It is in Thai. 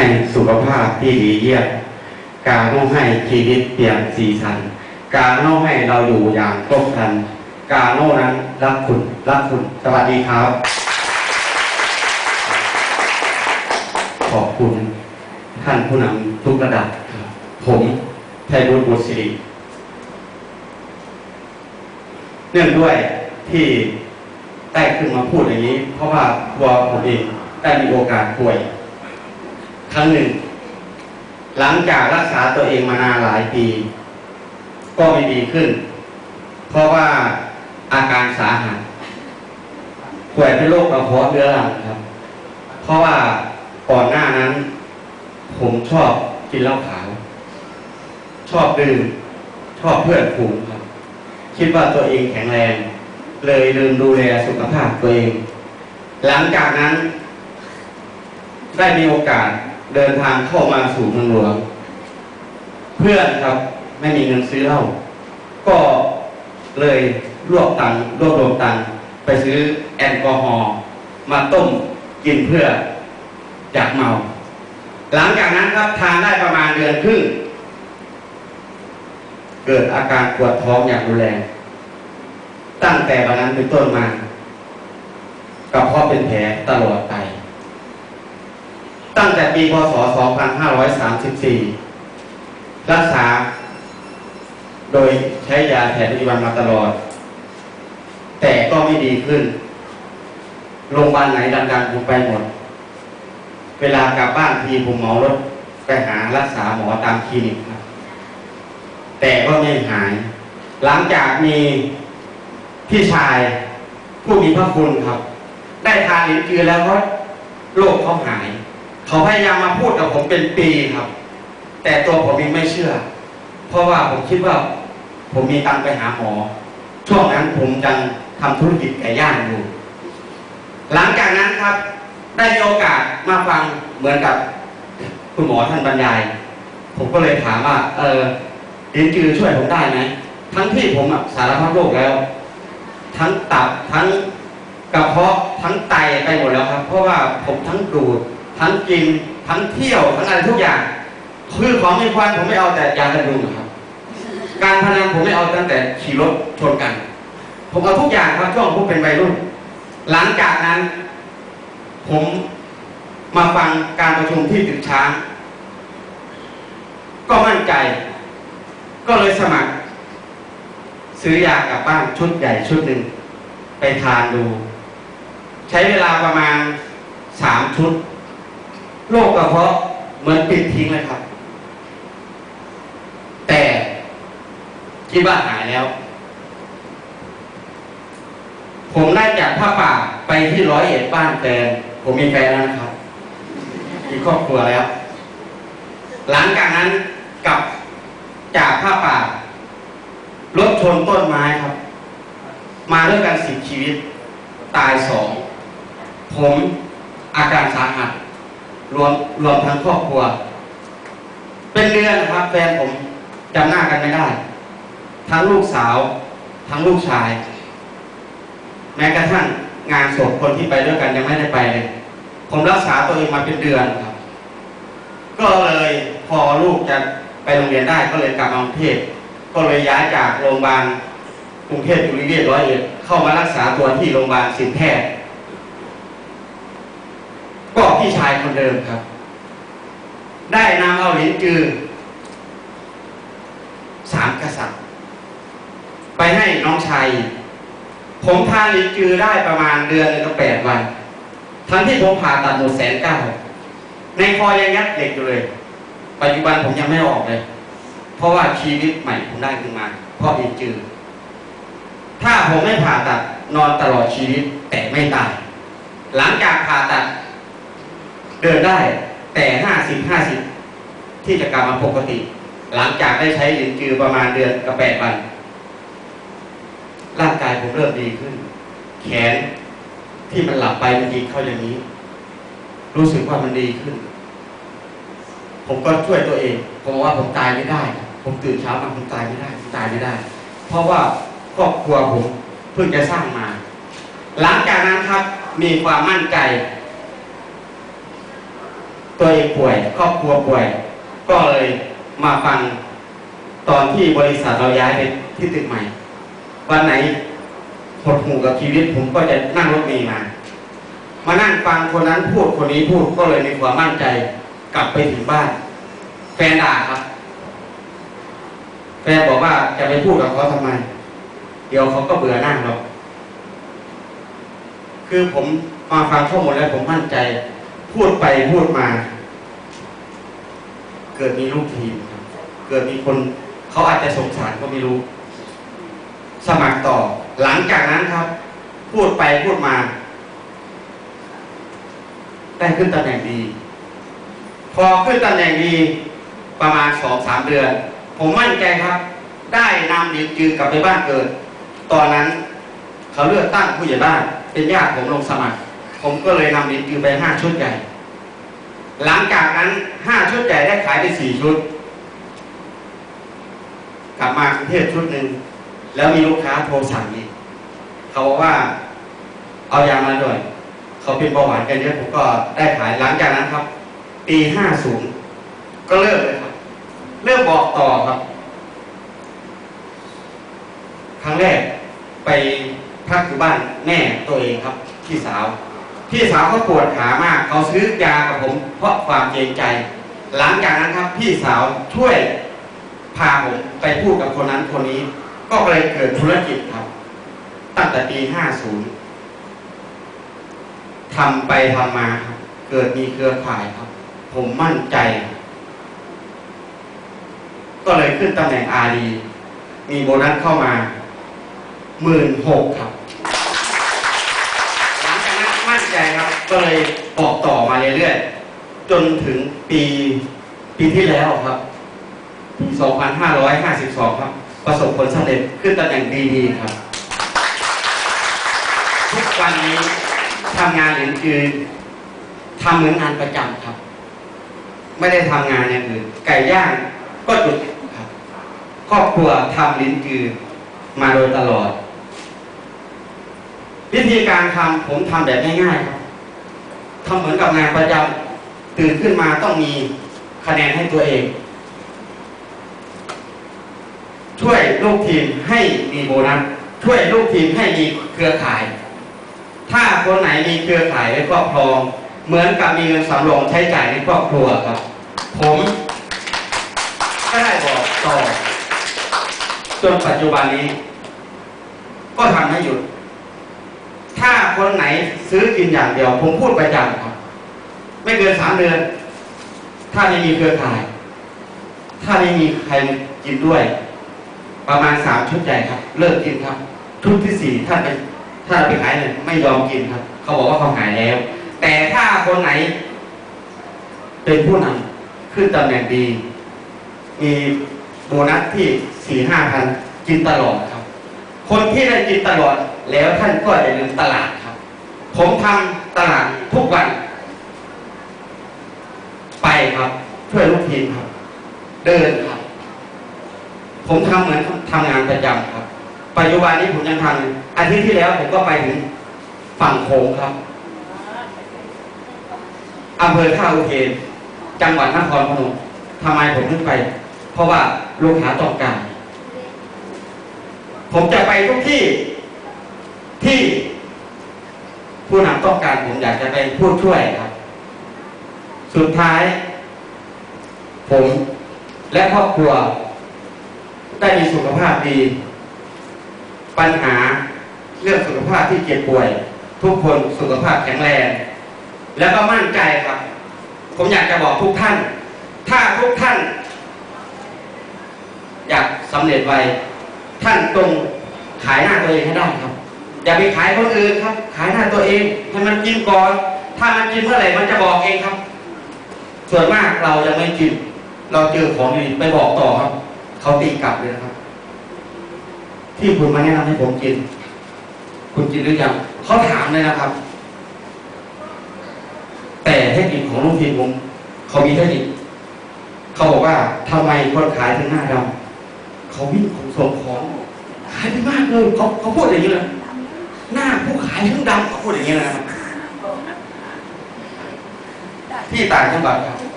ให้สุขภาพที่ดีเยี่ยมการโน้ให้ชีวิตเปลี่ยนสีสัน การโน้ให้เราอยู่อย่างครบครัน การโน้นั้นรักคุณรักคุณสวัสดีครับ ขอบคุณท่านผู้นำทุกระดับ ผมไทยบุญบุตรศิริเนื่องด้วยที่ได้ขึ้นมาพูดอย่างนี้ เพราะว่าตัวผมเองได้มีโอกาสป่วย ครั้งหนึ่ง หลังจากรักษาตัวเองมานานหลายปี ก็ไม่ดีขึ้น เพราะว่าอาการสาหัสป่วยเป็นโรคกระเพาะเรื้อรังครับ เพราะว่าก่อนหน้านั้น ผมชอบกินเหล้าขาว ชอบดื่ม ชอบเพื่อนฝูงครับ คิดว่าตัวเองแข็งแรง เลยลืมดูแลสุขภาพตัวเอง หลังจากนั้น ได้มีโอกาส เดินทางเข้ามาสู่เมืองหลวง เพื่อนครับไม่มีเงินซื้อเหล้าก็เลยรวบตังรวบรวมตังไปซื้อแอลกอฮอล์มาต้มกินเพื่ออยากเมา หลังจากนั้นครับทานได้ประมาณเดือนครึ่งเกิดอาการปวดท้องอย่างรุนแรงตั้งแต่วันนั้นเป็นต้นมากับเพาะเป็นแผลตลอดไป ตั้งแต่ปีพศ 2534 รักษา โดยใช้ยาแผนปัจจุบันมาตลอด แต่ก็ไม่ดีขึ้น โรงพยาบาลไหนดังๆผมไปหมด เวลากลับบ้านทีผมเหมารถไปหารักษาหมอตามคลินิกครับ แต่ก็ไม่หาย หลังจากมีพี่ชายผู้มีพระคุณครับ ได้ทานลิ้นจือแล้วก็โรคเขาหาย เขาพยายามมาพูดกับผมเป็นปีครับ แต่ตัวผมเองไม่เชื่อ เพราะว่าผมคิดว่า ผมมีตังไปหาหมอ ช่วงนั้นผมยังทำธุรกิจไก่ย่างอยู่ หลังจากนั้นครับ ได้มีโอกาสมาฟังเหมือนกับคุณหมอท่านบรรยาย ผมก็เลยถามว่า เออลิ้นจือช่วยผมได้ไหมทั้งที่ผมสารพัดโรคแล้ว ทั้งตับทั้งกระเพาะทั้งไตไปหมดแล้วครับ เพราะว่าผมทั้งดูด ทั้งกินทั้งเที่ยวทั้งอะไรทุกอย่างคือของมีควันผมไม่เอาแต่ยากันยุงอะครับ การพนันผมไม่เอาตั้งแต่ขี่รถชนกัน ผมเอาทุกอย่างครับช่วงผมเป็นวัยรุ่น หลังจากนั้น ผมมาฟังการประชุมที่ตึกช้าง ก็มั่นใจ ก็เลยสมัคร ซื้อยากลับบ้านชุดใหญ่ชุดหนึ่งไปทานดู ใช้เวลาประมาณสามชุด โรคกระเพาะเหมือนปิดทิ้งเลยครับ แต่คิดว่าหายแล้ว ผมได้จากผ้าป่าไปที่ร้อยเอ็ดบ้านแฟนผมมีแฟนแล้วนะครับ มีครอบครัวแล้ว หลังจากนั้นกลับจากผ้าป่ารถชนต้นไม้ครับ มาด้วยกันสิบชีวิต ตายสอง ผมอาการสาหัส รวมรวมทั้งครอบครัว เป็นเดือนนะครับ แฟนผมจำหน้ากันไม่ได้ ทั้งลูกสาว ทั้งลูกชาย แม้กระทั่งงานศพคนที่ไปด้วยกันยังไม่ได้ไปเลยผมรักษาตัวเองมาเป็นเดือนครับ ก็เลยพอลูกจะไปโรงเรียนได้ก็เลยกลับมากรุงเทพก็เลยย้ายจากโรงพยาบาลกรุงเทพจุฬาเวชร้อยเอ็ดเข้ามารักษาตัวที่โรงพยาบาลสินแพทย์ พี่ชายคนเดิมครับ ได้นำเอาหลินจือสามกษัตริย์ ไปให้น้องชาย ผมทานหลินจือได้ประมาณเดือนหนึงก็แปดวัน ทั้งที่ผมผ่าตัดหมดแสนเก้าในคอยังยัดเหล็กอยู่เลย ปัจจุบันผมยังไม่อออกเลย เพราะว่าชีวิตใหม่ผมได้ขึ้นมา เพราะหลินจือ ถ้าผมไม่ผ่าตัดนอนตลอดชีวิตแต่ไม่ตาย หลังจากผ่าตัด เดินได้แต่ห้าสิบห้าสิบที่จะกลับมาปกติ หลังจากได้ใช้หลินจือประมาณเดือนกับแปดวัน ร่างกายผมเริ่มดีขึ้น แขนที่มันหลับไปมันดีเข้าอย่างนี้ รู้สึกว่ามันดีขึ้น ผมก็ช่วยตัวเองผมว่าผมตายไม่ได้ ผมตื่นเช้ามาผมตายไม่ได้ผมตายไม่ได้ เพราะว่าครอบครัวผมเพิ่งจะสร้างมา หลังจากนั้นครับมีความมั่นใจ ตัวเองป่วยครอบครัวป่วย ก็เลยมาฟังตอนที่บริษัทเราย้ายไปที่ตึกใหม่ วันไหนหดหูกับชีวิตผมก็จะนั่งรถเมล์มา มานั่งฟังคนนั้นพูดคนนี้พูดก็เลยมีความมั่นใจกลับไปถึงบ้าน แฟนด่าครับ แฟนบอกว่าจะไปพูดกับเขาทำไม เดี๋ยวเขาก็เบื่อหน้าเราคือผมมาฟังข้อมูลแล้วผมมั่นใจ พูดไปพูดมา เกิดมีลูกทีม เกิดมีคนเขาอาจจะสงสารก็ไม่รู้ สมัครต่อ หลังจากนั้นครับ พูดไปพูดมาได้ขึ้นตำแหน่งดี พอขึ้นตำแหน่งดีประมาณสองสามเดือน ผมมั่นใจครับ ได้นำดินจือกลับไปบ้านเกิด ตอนนั้นเขาเลือกตั้งผู้ใหญ่บ้าน เป็นญาติผมลงสมัคร ผมก็เลยนำดินจือไปห้าชุดใหญ่ หลังจากนั้นห้าชุดใหญ่ได้ขายไปสี่ชุด กลับมากรุงเทพชุดหนึ่งแล้วมีลูกค้าโทรสั่งอีกเขาบอกว่าเอายามาด้วย เขาเป็นเบาหวานกันเยอะผมก็ได้ขายหลังจากนั้นครับ ปีห้าศูนย์ก็เลิกเลยครับ เริ่มบอกต่อครับ ครั้งแรกไปพักอยู่บ้านแม่ตัวเองครับพี่สาว พี่สาวเขาปวดขามากเขาซื้อยากับผม เพราะความเกรงใจ หลังจากนั้นครับพี่สาวช่วยพาผมไปพูดกับคนนั้นคนนี้ ก็เลยเกิดธุรกิจครับ ตั้งแต่ปี 50ทำไปทำมาครับเกิดมีเครือข่ายครับ ผมมั่นใจ ก็เลยขึ้นตำแหน่งอาดีมีโบนัสเข้ามาหมื่นหกครับ หลังจากนั้นมั่น ใจครับ ก็เลยบอกต่อมาเรื่อยๆจนถึงปีปีที่แล้วครับปี2552 ครับ ประสบผลสำเร็จขึ้นตำแหน่งดีๆครับ ทุกวันนี้ทำงานเหรียคือทำเหมือนงานประจำครับ ไม่ได้ทำงานอย่างอื่นไก่ย่างก็จุดครับครอบครัวทำลิ้นจือมาโดยตลอด วิธีการทำผมทำแบบง่ายๆครับทำเหมือนกับงานประจำตื่นขึ้นมาต้องมีคะแนนให้ตัวเอง ช่วยลูกทีมให้มีโบนัสช่วยลูกทีมให้มีเครือข่าย ถ้าคนไหนมีเครือข่ายในครอบครอง เหมือนกับมีเงินสำรองใช้จ่ายในครอบครัวครับ ผมก็ได้บอกต่อจนปัจจุบันนี้ ก็ทำให้หยุด คนไหนซื้อกินอย่างเดียว ผมพูดประจำครับ ไม่เกินสามเดือน ถ้าไม่มีเครือข่าย ถ้าไม่มีใครกินด้วย ประมาณสามชุดใหญ่ครับ เลิกกินครับ ชุดที่สี่ถ้านไปถ้าไปขายเนี่ยไม่ยอมกินครับ เขาบอกว่าเขาหายแล้ว แต่ถ้าคนไหน เป็นผู้นำขึ้นตำแหน่งดี มีโบนัสที่สี่ห้าพันกินตลอดครับ คนที่ได้กินตลอดแล้วท่านก็อย่าลืมตลาด ผมทำตลาดทุกวัน ไปครับ ช่วยลูกทีมครับ เดินครับ ผมทำเหมือนทำงานประจำครับ ปัจจุบันนี้ผมยังทำอาทิตย์ที่แล้วผมก็ไปถึงฝั่งโขงครับอำเภอท่าอุเทนจังหวัดนครพนมทำไมผมถึงไป เพราะว่าลูกค้าต้องการ ผมจะไปทุกที่ที่ ผู้นำต้องการผมอยากจะไปพูดช่วยครับ สุดท้าย ผมและครอบครัว ได้มีสุขภาพดี ปัญหาเรื่องสุขภาพที่เจ็บป่วย ทุกคนสุขภาพแข็งแรง แล้วก็มั่นใจครับ ผมอยากจะบอกทุกท่าน ถ้าทุกท่าน อยากสำเร็จไวท่านตรงขายหน้าตัวเองให้ได้ครับ อย่าไปขายคนอื่นครับ ขายหน้าตัวเองให้มันกินก่อน ถ้ามันกินเมื่อไหร่มันจะบอกเองครับ ส่วนมากเรายังไม่กิน เราเจอของดีไปบอกต่อครับ เขาตีกลับเลยนะครับ ที่คุณมาแนะนำให้ผมกิน คุณกินหรือยังเขาถามเลยนะครับ แต่เทคนิคของลูกทีมผมเขามีเทคนิคเขาบอกว่าทำไมคนขายถึงหน้าดำเขาวิ่งของส่งของขายดีมากเลยเขาเขาพูดอย่างนี้เลยหน้า ผู้ขายทั้งดำเขาพูดอย่างนี้เลยนะครับ ที่ต่างจังหวัดครับ